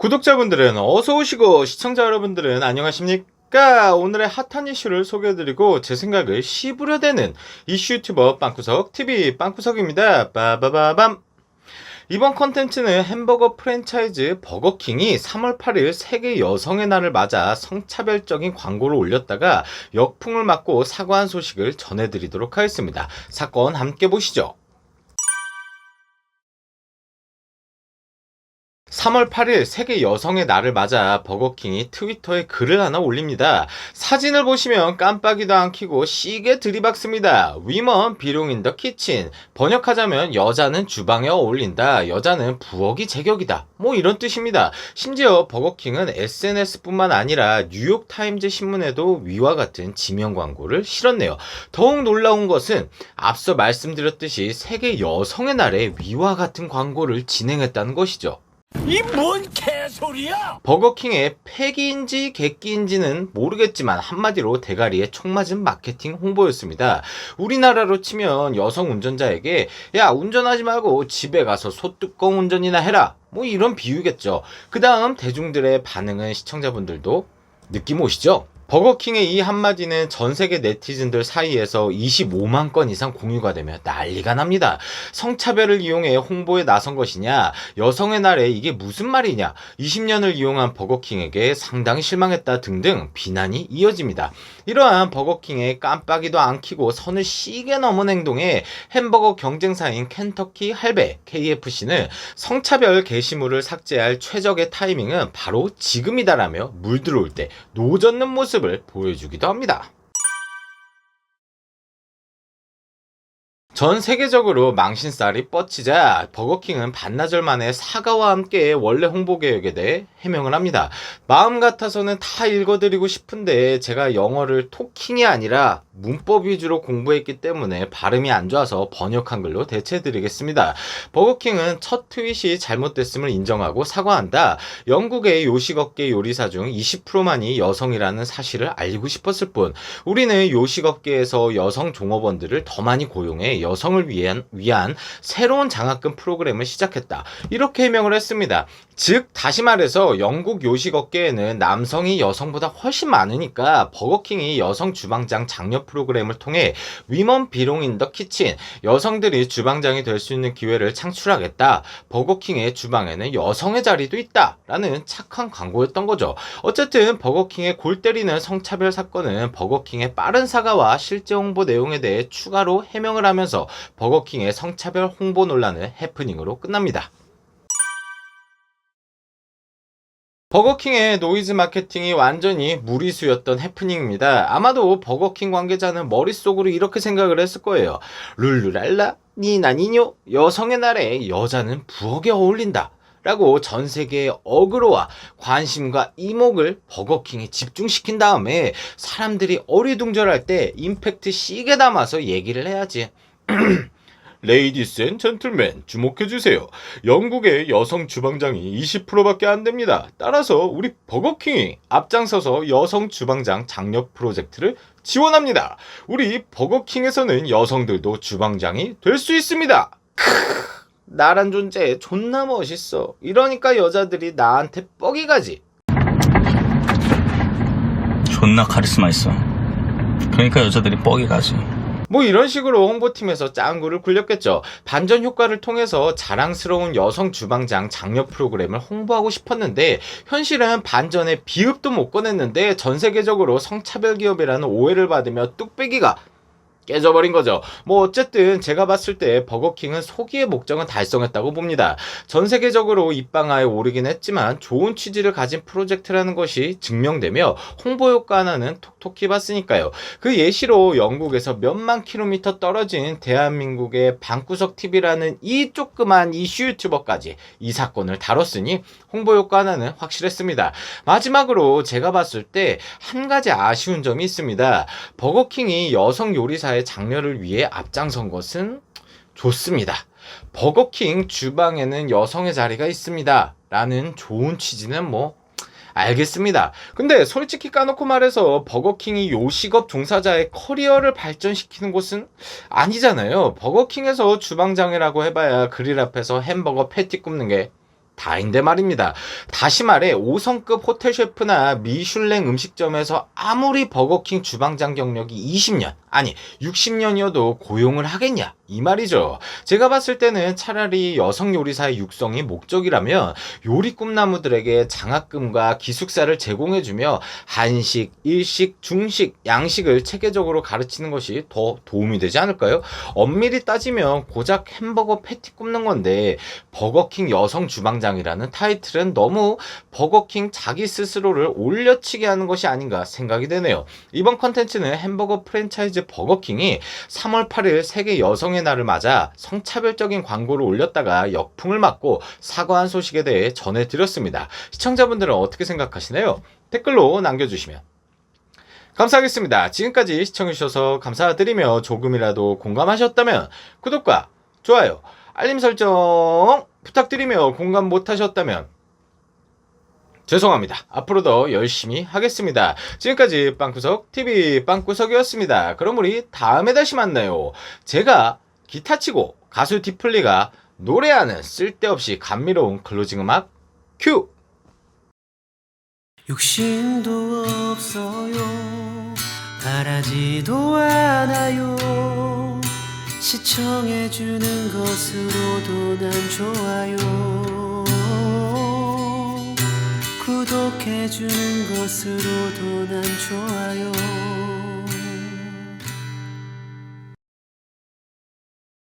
구독자분들은 어서 오시고 시청자 여러분들은 안녕하십니까? 오늘의 핫한 이슈를 소개해드리고 제 생각을 씹으려대는 이슈 유튜버 빵구석 TV 빵구석입니다. 빠바바밤. 이번 컨텐츠는 햄버거 프랜차이즈 버거킹이 3월 8일 세계 여성의 날을 맞아 성차별적인 광고를 올렸다가 역풍을 맞고 사과한 소식을 전해드리도록 하겠습니다. 사건 함께 보시죠. 3월 8일 세계 여성의 날을 맞아 버거킹이 트위터에 글을 하나 올립니다. 사진을 보시면 깜빡이도 안 켜고 시게 들이박습니다. 위먼 비룡인 더 키친. 번역하자면 여자는 주방에 어울린다. 여자는 부엌이 제격이다. 뭐 이런 뜻입니다. 심지어 버거킹은 SNS뿐만 아니라 뉴욕타임즈 신문에도 위와 같은 지명 광고를 실었네요. 더욱 놀라운 것은 앞서 말씀드렸듯이 세계 여성의 날에 위와 같은 광고를 진행했다는 것이죠. 이 뭔 개소리야! 버거킹의 폐기인지 객기인지는 모르겠지만 한마디로 대가리에 총 맞은 마케팅 홍보였습니다. 우리나라로 치면 여성 운전자에게 야 운전하지 말고 집에 가서 소뚜껑 운전이나 해라 뭐 이런 비유겠죠. 그 다음 대중들의 반응은 시청자분들도 느낌 오시죠? 버거킹의 이 한마디는 전 세계 네티즌들 사이에서 25만 건 이상 공유가 되며 난리가 납니다. 성차별을 이용해 홍보에 나선 것이냐, 여성의 날에 이게 무슨 말이냐, 20년을 이용한 버거킹에게 상당히 실망했다 등등 비난이 이어집니다. 이러한 버거킹의 깜빡이도 안 켜고 선을 시게 넘은 행동에 햄버거 경쟁사인 켄터키 할배 KFC는 성차별 게시물을 삭제할 최적의 타이밍은 바로 지금이다라며 물 들어올 때 노젓는 모습 을 보여주기도 합니다. 전 세계적으로 망신살이 뻗치자 버거킹은 반나절 만에 사과와 함께 원래 홍보 계획에 대해 해명을 합니다. 마음 같아서는 다 읽어드리고 싶은데 제가 영어를 토킹이 아니라 문법 위주로 공부했기 때문에 발음이 안 좋아서 번역 한 글로 대체해드리겠습니다. 버거킹은 첫 트윗이 잘못됐음을 인정하고 사과한다. 영국의 요식업계 요리사 중 20%만이 여성이라는 사실을 알리고 싶었을 뿐 우리는 요식업계에서 여성 종업원들을 더 많이 고용해 여성을 위한, 위한 새로운 장학금 프로그램을 시작했다. 이렇게 해명을 했습니다. 즉, 다시 말해서 영국 요식업계에는 남성이 여성보다 훨씬 많으니까 버거킹이 여성 주방장 장려 프로그램을 통해 위먼 비롱 인 더 키친 여성들이 주방장이 될 수 있는 기회를 창출하겠다. 버거킹의 주방에는 여성의 자리도 있다. 라는 착한 광고였던 거죠. 어쨌든 버거킹의 골 때리는 성차별 사건은 버거킹의 빠른 사과와 실제 홍보 내용에 대해 추가로 해명을 하면서 버거킹의 성차별 홍보 논란은 해프닝으로 끝납니다. 버거킹의 노이즈 마케팅이 완전히 무리수였던 해프닝입니다. 아마도 버거킹 관계자는 머릿속으로 이렇게 생각을 했을 거예요. 룰루랄라, 니나니뇨, 여성의 날에 여자는 부엌에 어울린다. 라고 전 세계의 어그로와 관심과 이목을 버거킹에 집중시킨 다음에 사람들이 어리둥절할 때 임팩트 시게 담아서 얘기를 해야지. 레이디스 앤 젠틀맨 주목해주세요. 영국의 여성 주방장이 20%밖에 안 됩니다. 따라서 우리 버거킹이 앞장서서 여성 주방장 장려 프로젝트를 지원합니다. 우리 버거킹에서는 여성들도 주방장이 될 수 있습니다. 크으, 나란 존재 존나 멋있어. 이러니까 여자들이 나한테 뻑이 가지. 존나 카리스마 있어. 그러니까 여자들이 뻑이 가지. 뭐 이런 식으로 홍보팀에서 짱구를 굴렸겠죠. 반전 효과를 통해서 자랑스러운 여성 주방장 장려 프로그램을 홍보하고 싶었는데 현실은 반전에 비읍도 못 꺼냈는데 전 세계적으로 성차별 기업이라는 오해를 받으며 뚝배기가 깨져버린 거죠. 뭐 어쨌든 제가 봤을 때 버거킹은 소기의 목적은 달성했다고 봅니다. 전 세계적으로 입방아에 오르긴 했지만 좋은 취지를 가진 프로젝트라는 것이 증명되며 홍보 효과 하나는 톡톡히 봤으니까요. 그 예시로 영국에서 몇만 킬로미터 떨어진 대한민국의 방구석 TV라는 이 조그만 이슈 유튜버까지 이 사건을 다뤘으니 홍보 효과 하나는 확실했습니다. 마지막으로 제가 봤을 때 한 가지 아쉬운 점이 있습니다. 버거킹이 여성 요리사 의 장려를 위해 앞장선 것은 좋습니다. 버거킹 주방에는 여성의 자리가 있습니다. 라는 좋은 취지는 뭐 알겠습니다. 근데 솔직히 까놓고 말해서 버거킹이 요식업 종사자의 커리어를 발전시키는 곳은 아니잖아요. 버거킹에서 주방장이라고 해봐야 그릴 앞에서 햄버거 패티 굽는 게 다인데 말입니다. 다시 말해 5성급 호텔 셰프나 미슐랭 음식점에서 아무리 버거킹 주방장 경력이 20년 아니 60년이어도 고용을 하겠냐 이 말이죠. 제가 봤을 때는 차라리 여성 요리사의 육성이 목적이라면 요리 꿈나무들에게 장학금과 기숙사를 제공해주며 한식, 일식, 중식, 양식을 체계적으로 가르치는 것이 더 도움이 되지 않을까요? 엄밀히 따지면 고작 햄버거 패티 굽는 건데 버거킹 여성 주방장이라는 타이틀은 너무 버거킹 자기 스스로를 올려치게 하는 것이 아닌가 생각이 되네요. 이번 컨텐츠는 햄버거 프랜차이즈 버거킹이 3월 8일 세계 여성의 날을 맞아 성차별적인 광고를 올렸다가 역풍을 맞고 사과한 소식에 대해 전해드렸습니다. 시청자분들은 어떻게 생각하시나요? 댓글로 남겨주시면 감사하겠습니다. 지금까지 시청해주셔서 감사드리며 조금이라도 공감하셨다면 구독과 좋아요, 알림 설정 부탁드리며 공감 못하셨다면 죄송합니다. 앞으로 더 열심히 하겠습니다. 지금까지 빵구석 TV 빵구석이었습니다. 그럼 우리 다음에 다시 만나요. 제가 기타 치고 가수 디플리가 노래하는 쓸데없이 감미로운 클로징 음악 큐! 욕심도 없어요 바라지도 않아요 시청해주는 것으로도 난 좋아요 구독해주는 것으로도 난 좋아요